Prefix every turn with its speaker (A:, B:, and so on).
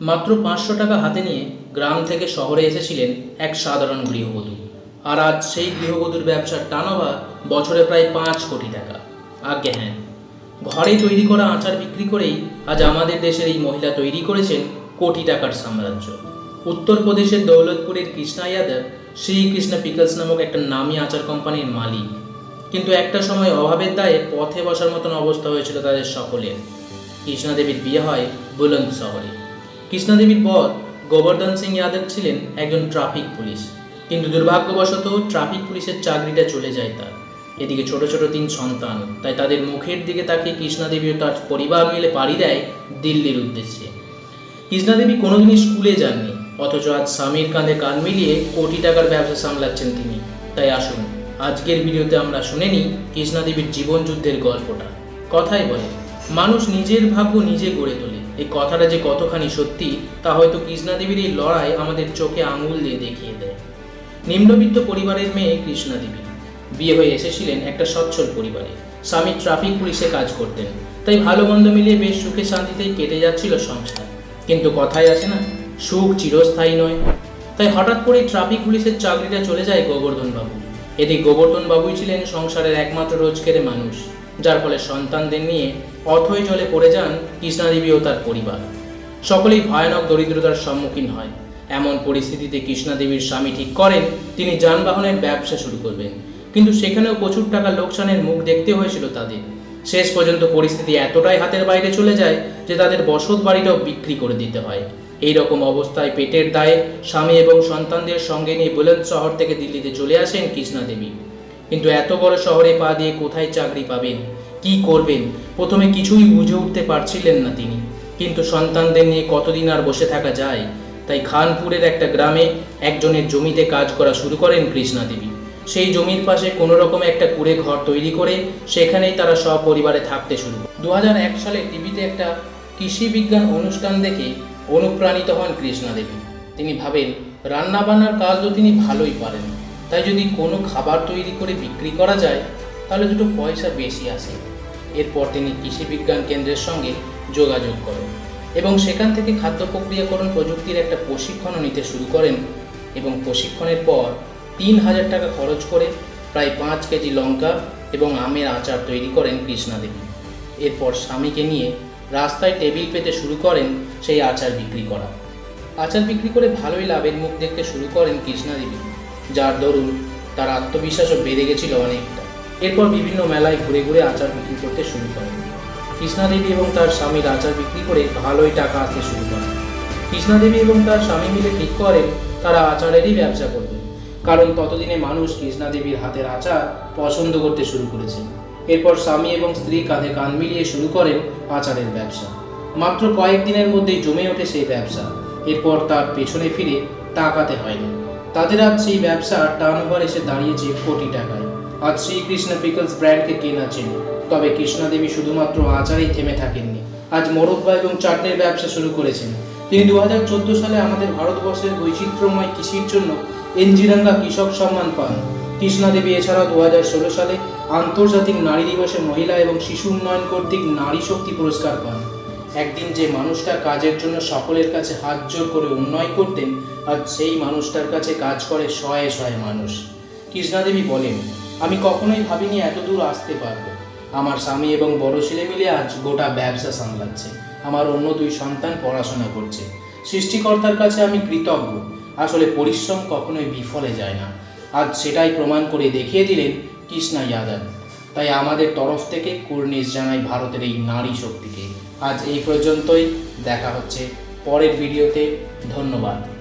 A: মাত্র পাঁচশো টাকা হাতে নিয়ে গ্রাম থেকে শহরে এসেছিলেন এক সাধারণ গৃহবধূ। আর আজ সেই গৃহবধূর ব্যবসার টানোভা বছরে প্রায় পাঁচ কোটি টাকা। আজ্ঞে হ্যাঁ ঘরে তৈরি করা আচার বিক্রি করেই আজ আমাদের দেশের এই মহিলা তৈরি করেছেন কোটি টাকার সাম্রাজ্য। উত্তরপ্রদেশের দৌলতপুরের কৃষ্ণা যাদব শ্রীকৃষ্ণ পিকলস নামক একটা নামী আচার কোম্পানির মালিক। কিন্তু একটা সময় অভাবের দায়ে পথে বসার মতন অবস্থা হয়েছিল তাদের সকলের। কৃষ্ণা দেবীর বিয়ে হয় বুলন্দ শহরে। কৃষ্ণা দেবীর বর গোবর্ধন সিং যাদব ছিলেন একজন ট্রাফিক পুলিশ। কিন্তু দুর্ভাগ্যবশত ট্রাফিক পুলিশের চাকরিটা চলে যায় তার। এদিকে ছোট ছোট তিন সন্তান, তাই তাদের মুখের দিকে তাকিয়ে কৃষ্ণাদেবী তার পরিবার মিলে পাড়ি দেয় দিল্লির উদ্দেশ্যে। কৃষ্ণাদেবী কোনোদিনই স্কুলে যাননি, অথচ আজ স্বামীর কাঁধে কান মিলিয়ে কোটি টাকার ব্যবসা সামলাচ্ছেন তিনি। তাই আসুন, আজকের ভিডিওতে আমরা শুনে নিই কৃষ্ণা দেবীর জীবন যুদ্ধের গল্পটা। কথাই বলে, মানুষ নিজের ভাগ্য নিজে গড়ে তোলে। এই কথাটা যে কতখানি সত্যি, তা হয়তো কৃষ্ণা দেবীর এই লড়াই আমাদের চোখে আঙুল দিয়ে দেখিয়ে দেয়। নিম্নবিত্ত পরিবারের মেয়ে কৃষ্ণা দেবী বিয়ে হয়ে এসেছিলেন একটা সচ্ছল পরিবারে। স্বামী ট্রাফিক পুলিশে কাজ করতেন। তাই ভালো মন্দ মিলিয়ে বেশ সুখে শান্তিতেই কেটে যাচ্ছিল সংসার। কিন্তু কথায় আসে না, সুখ চিরস্থায়ী নয়। তাই হঠাৎ করেই ট্রাফিক পুলিশের চাকরিটা চলে যায় গোবর্ধন বাবু এদিকে গোবর্ধন বাবুই ছিলেন সংসারের একমাত্র রোজগারের মানুষ। যার ফলে সন্তানদের নিয়ে অথই জলে পড়ে যান কৃষ্ণাদেবী ও তার পরিবার। সকলেই ভয়ানক দরিদ্রতার সম্মুখীন হয়। এমন পরিস্থিতিতে কৃষ্ণাদেবীর স্বামী ঠিক করেন, তিনি যানবাহনের ব্যবসা শুরু করবেন। কিন্তু সেখানেও প্রচুর টাকা লোকসানের মুখ দেখতে হয়েছিল তাদের। শেষ পর্যন্ত পরিস্থিতি এতটাই হাতের বাইরে চলে যায় যে তাদের বসত বাড়িটাও বিক্রি করে দিতে হয়। এই রকম অবস্থায় পেটের দায়ে স্বামী এবং সন্তানদের সঙ্গে নিয়ে বুলন্দ শহর থেকে দিল্লিতে চলে আসেন কৃষ্ণা দেবী কিন্তু এত বড় শহরে পা দিয়ে কোথায় চাকরি পাবেন? কি করবেন? প্রথমে কিছুই বুঝে উঠতে পারছিলেন না তিনি। কিন্তু সন্তানদের নিয়ে কতদিন আর বসে থাকা যায়? তাই খানপুরের একটা গ্রামে একজনের জমিতে কাজ করা শুরু করেন কৃষ্ণা দেবী। সেই জমির পাশে কোনো রকম একটা কুড়ে ঘর তৈরি করে সেখানেই তারা সপরিবারে থাকতে শুরু দু সালে টিভিতে একটা কৃষি বিজ্ঞান অনুষ্ঠান দেখে অনুপ্রাণিত হন কৃষ্ণা দেবী। তিনি ভাবেন, রান্নাবান্নার কাজও তিনি ভালোই পারেন। তাই যদি কোনো খাবার তৈরি করে বিক্রি করা যায়, তাহলে দুটো পয়সা বেশি আসে। এরপর তিনি কৃষি বিজ্ঞান কেন্দ্রের সঙ্গে যোগাযোগ করেন এবং সেখান থেকে খাদ্য প্রক্রিয়াকরণ প্রযুক্তির একটা প্রশিক্ষণও নিতে শুরু করেন এবং প্রশিক্ষণের পর তিন হাজার টাকা খরচ করে প্রায় পাঁচ কেজি লঙ্কা এবং আমের আচার তৈরি করেন কৃষ্ণা দেবী। এরপর স্বামীকে নিয়ে রাস্তায় টেবিল পেতে শুরু করেন সেই আচার বিক্রি করা। আচার বিক্রি করে ভালোই লাভের মুখ দেখতে শুরু করেন কৃষ্ণা দেবী। যার দরুন তার আত্মবিশ্বাসও বেড়ে গেছিল অনেকটা। এরপর বিভিন্ন মেলায় ঘুরে ঘুরে আচার বিক্রি করতে শুরু করেন। কৃষ্ণা দেবী এবং তার স্বামীর আচার বিক্রি করে ভালোই টাকা আসতে শুরু করেন। কৃষ্ণা দেবী এবং তার স্বামী মিলে ঠিক করেন তারা আচারেরই ব্যবসা করবেন। কারণ ততদিনে মানুষ কৃষ্ণা দেবীর হাতের আচার পছন্দ করতে শুরু করেছে। এরপর স্বামী এবং স্ত্রী কাঁধে কান মিলিয়ে শুরু করেন আচারের ব্যবসা। মাত্র কয়েকদিনের মধ্যেই জমে ওঠে সেই ব্যবসা। এরপর তার পেছনে ফিরে তাকাতে হয়নি। তাদের আজ সেই ব্যবসা টার্নওভার এসে দাঁড়িয়েছে কোটি টাকায়। আজ শ্রীকৃষ্ণ পিকলস ব্র্যান্ডকে কেনা চেনে তবে কৃষ্ণা দেবী শুধুমাত্র আচারেই থেমে থাকেননি। আজ মোরব্বা এবং চাটনির ব্যবসা শুরু করেছেন। তিনি দু সালে আমাদের ভারতবর্ষের বৈচিত্র্যময় কৃষির জন্য এনজিরাঙ্গা কৃষক সম্মান পান। কৃষ্ণা দেবী এছাড়াও দু সালে আন্তর্জাতিক নারী দিবসে মহিলা এবং শিশু উন্নয়ন কর্তৃক নারী শক্তি পুরস্কার পান। একদিন যে মানুষটা কাজের জন্য সকলের কাছে হাত জোর করে উন্নয় করতেন আজ সেই মানুষটার কাছে কাজ করে শয়ে শয়ে মানুষ। কৃষ্ণাদেবী বলেন, আমি কখনোই ভাবিনি এত দূর আসতে পারব। আমার স্বামী এবং বড় ছেলে মিলে আজ গোটা ব্যবসা সামলাচ্ছে। আমার অন্য দুই সন্তান পড়াশোনা করছে। সৃষ্টিকর্তার কাছে আমি কৃতজ্ঞ। আসলে পরিশ্রম কখনোই বিফলে যায় না। আজ সেটাই প্রমাণ করে দেখিয়ে দিলেন কৃষ্ণা যাদব। তাই আমাদের তরফ থেকে কুর্নিশ জানাই ভারতের এই নারী শক্তিকে। আজ এই পর্যন্তই। দেখা হচ্ছে পরের ভিডিওতে। ধন্যবাদ।